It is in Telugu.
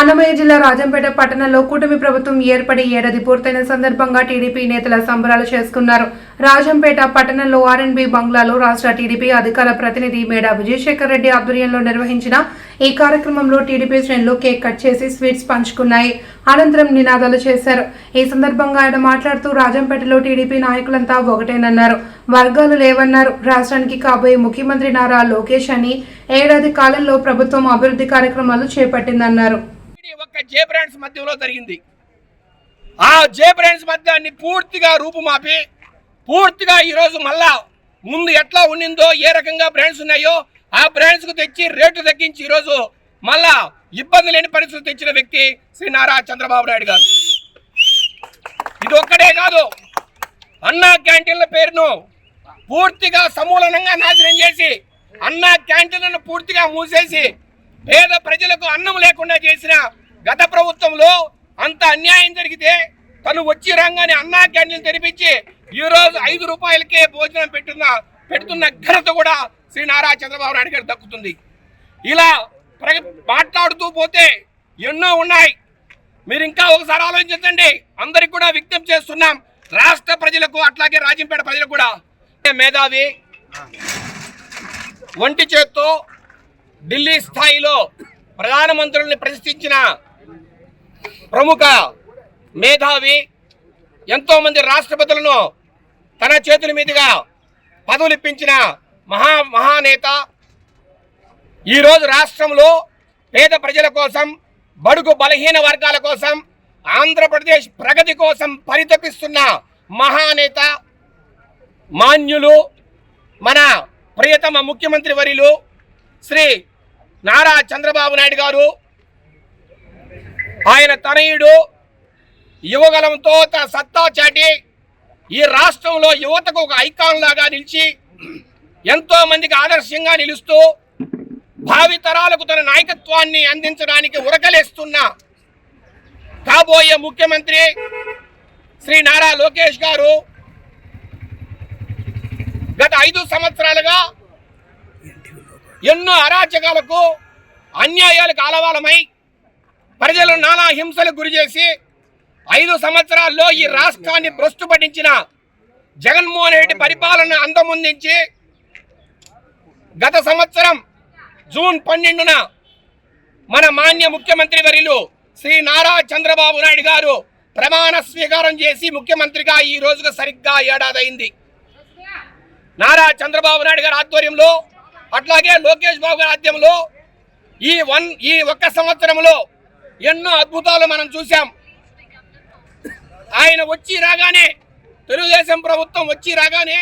అన్నమయ్య జిల్లా రాజంపేట పట్టణంలో కూటమి ప్రభుత్వం ఏర్పడి ఏడాది పూర్తయిన సందర్భంగా టీడీపీ నేతల సంబరాలు చేసుకున్నారు. రాజంపేట పట్టణంలో ఆర్ఎన్బి బంగ్లాలో రాష్ట్ర టీడీపీ అధికార ప్రతినిధి మేడా విజయశేఖర్ రెడ్డి ఆధ్వర్యంలో నిర్వహించిన ఈ కార్యక్రమంలో టీడీపీ శ్రేణులు కేక్ కట్ చేసి స్వీట్స్ పంచుకున్నాయి. అనంతరం నినాదాలు చేశారు. ఈ సందర్భంగా ఆయన మాట్లాడుతూ రాజంపేటలో టీడీపీ నాయకులంతా ఒకటేనన్నారు. వర్గాలు లేవన్నారు. రాష్ట్రానికి కాబోయే ముఖ్యమంత్రి నారా లోకేష్ అని ఏడాది కాలంలో ప్రభుత్వం అభివృద్ధి కార్యక్రమాలు చేపట్టిందన్నారు. ఇది ఒక్క జే బ్రాండ్స్ మధ్యలో జరిగింది. ఆ జే బ్రాండ్స్ మధ్యాన్ని పూర్తిగా రూపుమాపి పూర్తిగా ఈరోజు మళ్ళా ముందు ఎట్లా ఉండిందో ఏ రకంగా బ్రాండ్స్ ఉన్నాయో ఆ బ్రాండ్స్కు తెచ్చి రేటు తగ్గించి ఈరోజు మళ్ళా ఇబ్బంది లేని పరిస్థితి తెచ్చిన వ్యక్తి శ్రీ నారా చంద్రబాబు నాయుడు గారు. ఇది ఒక్కడే కాదు అన్నా క్యాంటీన్ల పేరును పూర్తిగా సమూలనంగా నాశనం చేసి అన్నా క్యాంటీన్లను పూర్తిగా మూసేసి పేద ప్రజలకు అన్నం లేకుండా చేసిన గత ప్రభుత్వంలో అంత అన్యాయం జరిగితే తను వచ్చి రాగానే అన్నా క్యాంటీన్ తెరిపించి ఈ రోజు ఐదు రూపాయలకే భోజనం పెట్టున్న పెడుతున్న ఘనత కూడా శ్రీ నారా చంద్రబాబు నాయుడు గారికి దక్కుతుంది. ఇలా మాట్లాడుతూ పోతే ఎన్నో ఉన్నాయి. మీరు ఇంకా ఒకసారి ఆలోచించండి. అందరికి కూడా విజ్ఞప్తి చేస్తున్నాం. రాష్ట్ర ప్రజలకు అట్లాగే రాజంపేట ప్రజలకు కూడా. మేధావి ఒంటి చేత్తో ఢిల్లీ స్థాయిలో ప్రధానమంత్రుల్ని ప్రశ్నించిన ప్రముఖ మేధావి ఎంతోమంది రాష్ట్రపతులను తన చేతుల మీదుగా పదవులు ఇప్పించిన మహా మహానేత. ఈరోజు రాష్ట్రంలో పేద ప్రజల కోసం బడుగు బలహీన వర్గాల కోసం ఆంధ్రప్రదేశ్ ప్రగతి కోసం పరితపిస్తున్న మహానేత మాన్యులు మన ప్రియతమ ముఖ్యమంత్రి వరిలు శ్రీ నారా చంద్రబాబు నాయుడు గారు ఆయన తనయుడు యువగలంతో తన సత్తా చాటి ఈ రాష్ట్రంలో యువతకు ఒక ఐకాన్ లాగా నిలిచి ఎంతో మందికి ఆదర్శంగా నిలుస్తూ భావితరాలకు తన నాయకత్వాన్ని అందించడానికి ఉరకలేస్తున్న కాబోయే ముఖ్యమంత్రి శ్రీ నారా లోకేష్ గారు గత ఐదు సంవత్సరాలుగా ఎన్నో అరాచకాలకు అన్యాయాలకు ఆలవాలమై ప్రజలు నానా హింసలకు గురి చేసి ఐదు సంవత్సరాల్లో ఈ రాష్ట్రాన్ని భ్రష్టుపట్టించిన జగన్మోహన్ రెడ్డి పరిపాలన అందముందించి గత సంవత్సరం జూన్ పన్నెండున మన మాన్య ముఖ్యమంత్రి వర్యులు శ్రీ నారా చంద్రబాబు నాయుడు గారు ప్రమాణ స్వీకారం చేసి ముఖ్యమంత్రిగా ఈ రోజుగా సరిగ్గా ఏడాదైంది నారా చంద్రబాబు నాయుడు గారి ఆధ్వర్యంలో అట్లాగే లోకేష్ బాబు గారి ఈ వన్ ఈ ఒక్క సంవత్సరంలో ఎన్నో అద్భుతాలు మనం చూసాం ఆయన వచ్చి రాగానే తెలుగుదేశం ప్రభుత్వం వచ్చి రాగానే